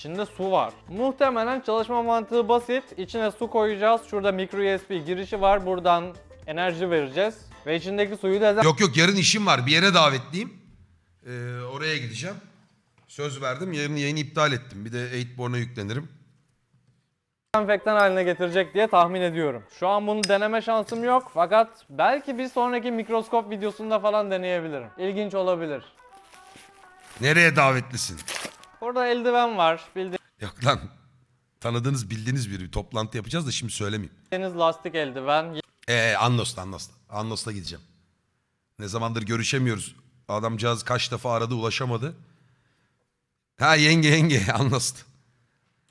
İçinde su var. Muhtemelen çalışma mantığı basit. İçine su koyacağız. Şurada micro USB girişi var. Buradan enerji vereceğiz. Ve içindeki suyu da Yok yok yarın işim var. Bir yere davetliyim. Ee, oraya gideceğim. Söz verdim. Yarın yayını iptal ettim. Bir de 8born'a yüklenirim. dezenfektan haline getirecek diye tahmin ediyorum. Şu an bunu deneme şansım yok. Fakat belki bir sonraki mikroskop videosunda falan deneyebilirim. İlginç olabilir. Nereye davetlisin? Burada eldiven var. Yok lan. Tanıdığınız bildiğiniz biri. Bir toplantı yapacağız da şimdi söylemeyeyim. Bildiğiniz lastik eldiven. Ee, Annos'ta Annos'ta. Annos'ta gideceğim. Ne zamandır görüşemiyoruz. Adamcağız kaç defa aradı ulaşamadı. Ha yenge yenge Annos'ta.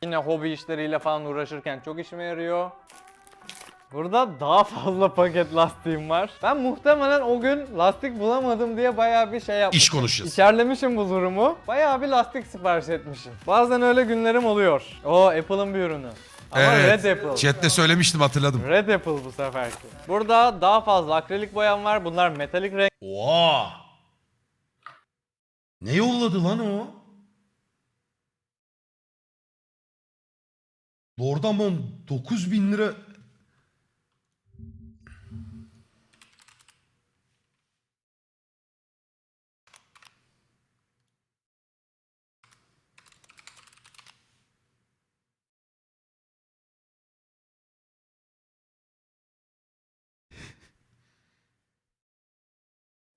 Yine hobi işleriyle falan uğraşırken çok işime yarıyor. Burada daha fazla paket lastiğim var. Ben muhtemelen o gün lastik bulamadım diye bayağı bir şey yapmışım. İş konuşacağız. İçerlemişim bu durumu. Bayağı bir lastik sipariş etmişim. Bazen öyle günlerim oluyor. O Apple'ın bir ürünü. Ama Red Apple. Chat'te söylemiştim hatırladım. Red Apple bu seferki. Burada daha fazla akrilik boyam var. Bunlar metalik renk. Oha! Ne yolladı lan o? Lordamon 9000 lira.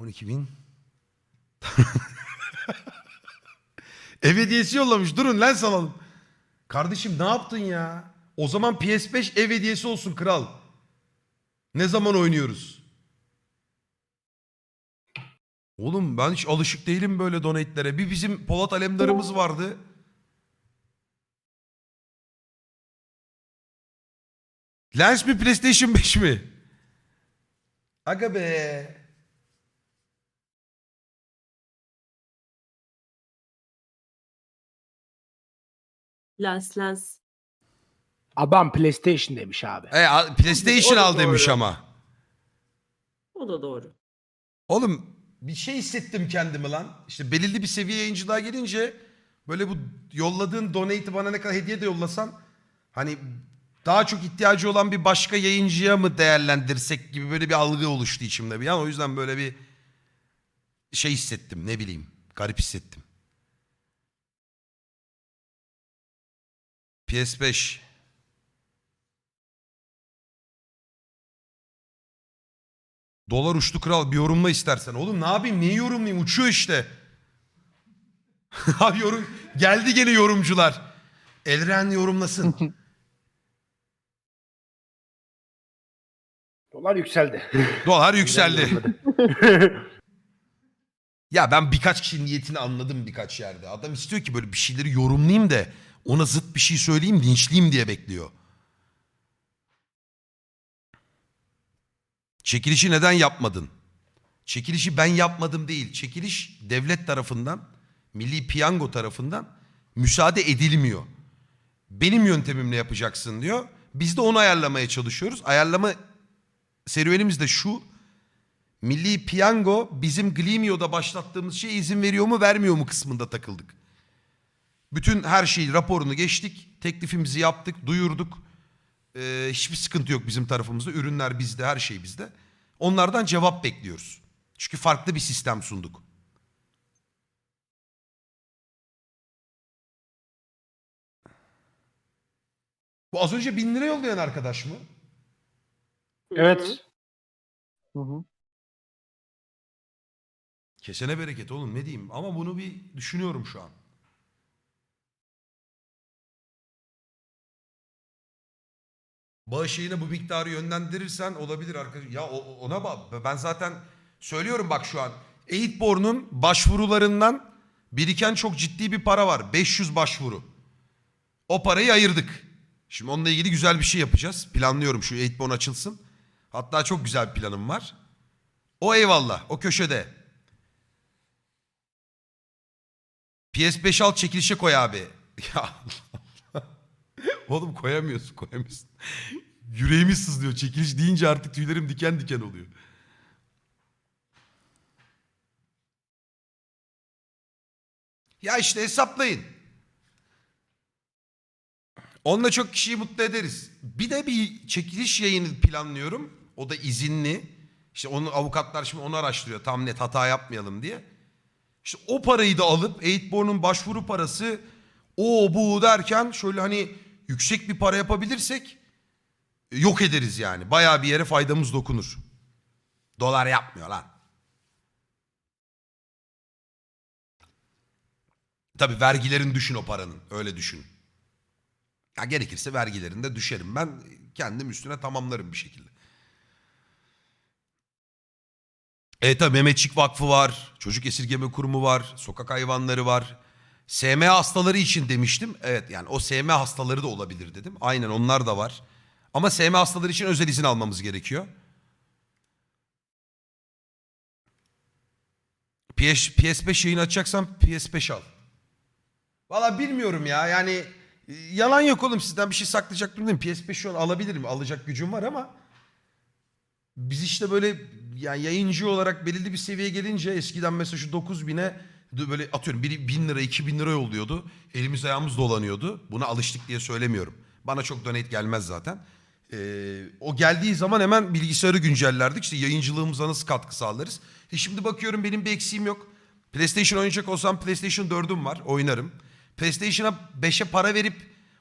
On iki bin. Ev hediyesi yollamış. Durun lens alalım. Kardeşim ne yaptın ya? O zaman PS5 ev hediyesi olsun kral. Ne zaman oynuyoruz? Oğlum ben hiç alışık değilim böyle donate'lere. Bir bizim Polat Alemdar'ımız vardı. Lens mi PlayStation 5 mi? Aga be. Lens lens. Adam PlayStation demiş abi. E, a- PlayStation O da al demiş doğru. ama. O da doğru. Oğlum bir şey hissettim kendimi lan. İşte belirli bir seviye yayıncılığa gelince böyle bu yolladığın donate'i bana ne kadar hediye de yollasan hani daha çok ihtiyacı olan bir başka yayıncıya mı değerlendirsek gibi böyle bir algı oluştu içimde bir an. O yüzden böyle bir şey hissettim ne bileyim garip hissettim. PS5 Dolar uçtu kral bir yorumla istersen. Oğlum ne yapayım niye yorumlayayım uçuyor işte. Abi yorum geldi gene yorumcular. Elren yorumlasın. Dolar yükseldi. Dolar yükseldi. ya ben birkaç kişinin niyetini anladım birkaç yerde. Adam istiyor ki böyle bir şeyleri yorumlayayım da ona zıt bir şey söyleyeyim linçleyeyim diye bekliyor. Çekilişi neden yapmadın? Çekilişi ben yapmadım değil. Çekiliş devlet tarafından, Milli Piyango tarafından müsaade edilmiyor. Benim yöntemimle yapacaksın diyor. Biz de onu ayarlamaya çalışıyoruz. Ayarlama serüvenimiz de şu. Milli Piyango bizim Glimio'da başlattığımız şeye izin veriyor mu vermiyor mu kısmında takıldık. Bütün her şeyi raporunu geçtik. Teklifimizi yaptık, duyurduk. Ee, hiçbir sıkıntı yok bizim tarafımızda. Ürünler bizde, her şey bizde. Onlardan cevap bekliyoruz. Çünkü farklı bir sistem sunduk. Bu az önce bin lira yollayan arkadaş mı? evet. Kesene bereket oğlum ne diyeyim. Ama bunu bir düşünüyorum şu an. Bağış yayına bu miktarı yönlendirirsen olabilir arkadaş. Ya ona bak. Ben zaten söylüyorum bak şu an. Eğitbor'un başvurularından biriken çok ciddi bir para var. 500 başvuru. O parayı ayırdık. Şimdi onunla ilgili güzel bir şey yapacağız. Planlıyorum şu Eğitborn açılsın. Hatta çok güzel bir planım var. O eyvallah. O köşede. PS5 al çekilişe koy abi. Ya. Oğlum koyamıyorsun koyamıyorsun. Yüreğimi sızlıyor. Çekiliş deyince artık tüylerim diken diken oluyor. Ya işte hesaplayın. Onunla çok kişiyi mutlu ederiz. Bir de bir çekiliş yayını planlıyorum. O da izinli. İşte onun avukatlar şimdi onu araştırıyor. Tam net hata yapmayalım diye. İşte o parayı da alıp 8born'un başvuru parası o bu derken şöyle hani yüksek bir para yapabilirsek yok ederiz yani. Bayağı bir yere faydamız dokunur. Dolar yapmıyor lan. Tabii vergilerin düşün o paranın. Öyle düşün. Ya gerekirse vergilerinde düşerim. Ben kendim üstüne tamamlarım bir şekilde. E tabii Mehmetçik Vakfı var. Çocuk Esirgeme Kurumu var. Sokak hayvanları var. SM hastaları için demiştim. Evet yani o SM hastaları da olabilir dedim. Aynen onlar da var. Ama SM hastaları için özel izin almamız gerekiyor. PS, PS5 yayın açacaksan PS5 al. Valla bilmiyorum ya yani e, yalan yok oğlum sizden bir şey saklayacak durumdayım. PS5 şu an alabilirim alacak gücüm var ama biz işte böyle yani yayıncı olarak belirli bir seviyeye gelince eskiden mesela şu 9000'e böyle atıyorum biri 1000 lira 2000 lira yolluyordu. Elimiz ayağımız dolanıyordu. Buna alıştık diye söylemiyorum. Bana çok donate gelmez zaten. Ee, o geldiği zaman hemen bilgisayarı güncellerdik. İşte yayıncılığımıza nasıl katkı sağlarız. E şimdi bakıyorum benim bir eksiğim yok. PlayStation oynayacak olsam PlayStation 4'üm var. Oynarım. PlayStation'a 5'e para verip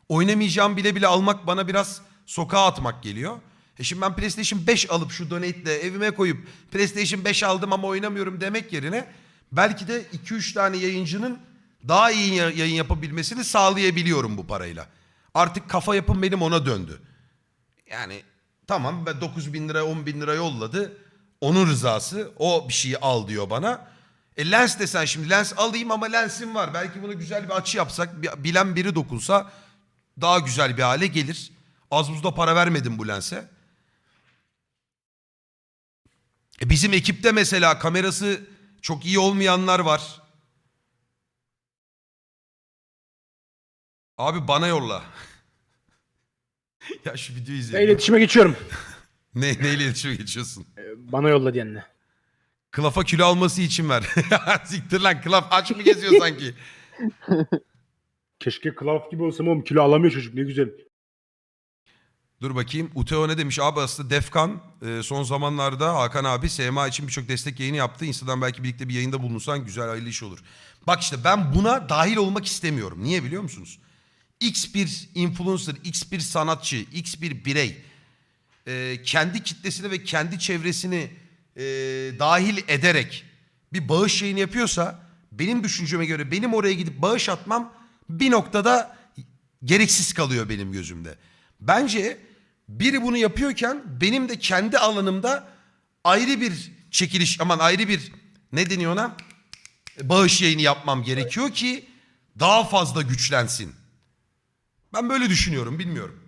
oynamayacağım bile bile almak bana biraz sokağa atmak geliyor. E şimdi ben PlayStation 5 alıp şu donate'le evime koyup PlayStation 5 aldım ama oynamıyorum demek yerine belki de 2-3 tane yayıncının daha iyi ya- yayın yapabilmesini sağlayabiliyorum bu parayla. Artık kafa yapım benim ona döndü. Yani tamam ben 9 bin lira 10 bin lira yolladı. Onun rızası o bir şeyi al diyor bana. E lens desen şimdi lens alayım ama lensim var. Belki bunu güzel bir açı yapsak bilen biri dokunsa daha güzel bir hale gelir. Az buzda para vermedim bu lense. E bizim ekipte mesela kamerası çok iyi olmayanlar var. Abi bana yolla. ya şu videoyu Ben izleyelim. iletişime geçiyorum. Ne, neyle iletişime geçiyorsun? Ee, Bana yolla diyenle. Kılaf'a kilo alması için ver. Siktir lan Kılaf aç mı geziyor sanki? Keşke Klav gibi olsam oğlum kilo alamıyor çocuk ne güzel. Dur bakayım. Uteo ne demiş? Abi aslında Defkan e, son zamanlarda Hakan abi SMA için birçok destek yayını yaptı. Insta'dan belki birlikte bir yayında bulunsan güzel hayırlı iş olur. Bak işte ben buna dahil olmak istemiyorum. Niye biliyor musunuz? X bir influencer, X bir sanatçı, X bir birey e, kendi kitlesini ve kendi çevresini e, dahil ederek bir bağış yayını yapıyorsa benim düşünceme göre benim oraya gidip bağış atmam bir noktada gereksiz kalıyor benim gözümde. Bence biri bunu yapıyorken benim de kendi alanımda ayrı bir çekiliş aman ayrı bir ne deniyor ona bağış yayını yapmam gerekiyor ki daha fazla güçlensin. Ben böyle düşünüyorum bilmiyorum.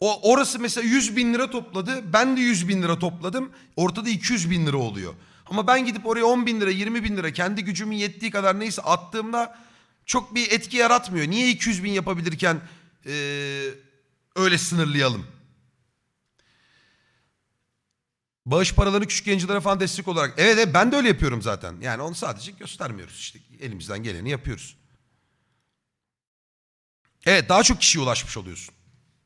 O orası mesela 100 bin lira topladı. Ben de 100 bin lira topladım. Ortada 200 bin lira oluyor. Ama ben gidip oraya 10 bin lira 20 bin lira kendi gücümün yettiği kadar neyse attığımda çok bir etki yaratmıyor. Niye 200 bin yapabilirken eee, öyle sınırlayalım? Bağış paralarını küçük yayıncılara falan destek olarak. Evet, evet ben de öyle yapıyorum zaten. Yani onu sadece göstermiyoruz işte. Elimizden geleni yapıyoruz. Evet daha çok kişiye ulaşmış oluyorsun.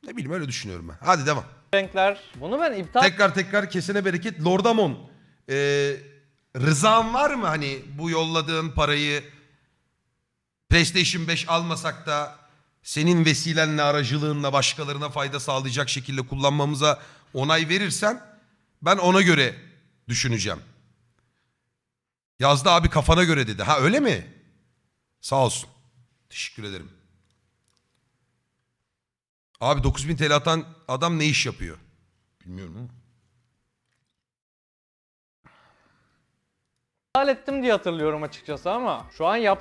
Ne bileyim öyle düşünüyorum ben. Hadi devam. renkler. Bunu ben iptal Tekrar tekrar kesene bereket. Lordamon. Ee, rızan var mı hani bu yolladığın parayı PlayStation 5 almasak da senin vesilenle aracılığınla başkalarına fayda sağlayacak şekilde kullanmamıza onay verirsen ben ona göre düşüneceğim. Yazdı abi kafana göre dedi. Ha öyle mi? Sağ olsun. Teşekkür ederim. Abi 9000 TL atan adam ne iş yapıyor? Bilmiyorum ama. ettim diye hatırlıyorum açıkçası ama şu an yaptığım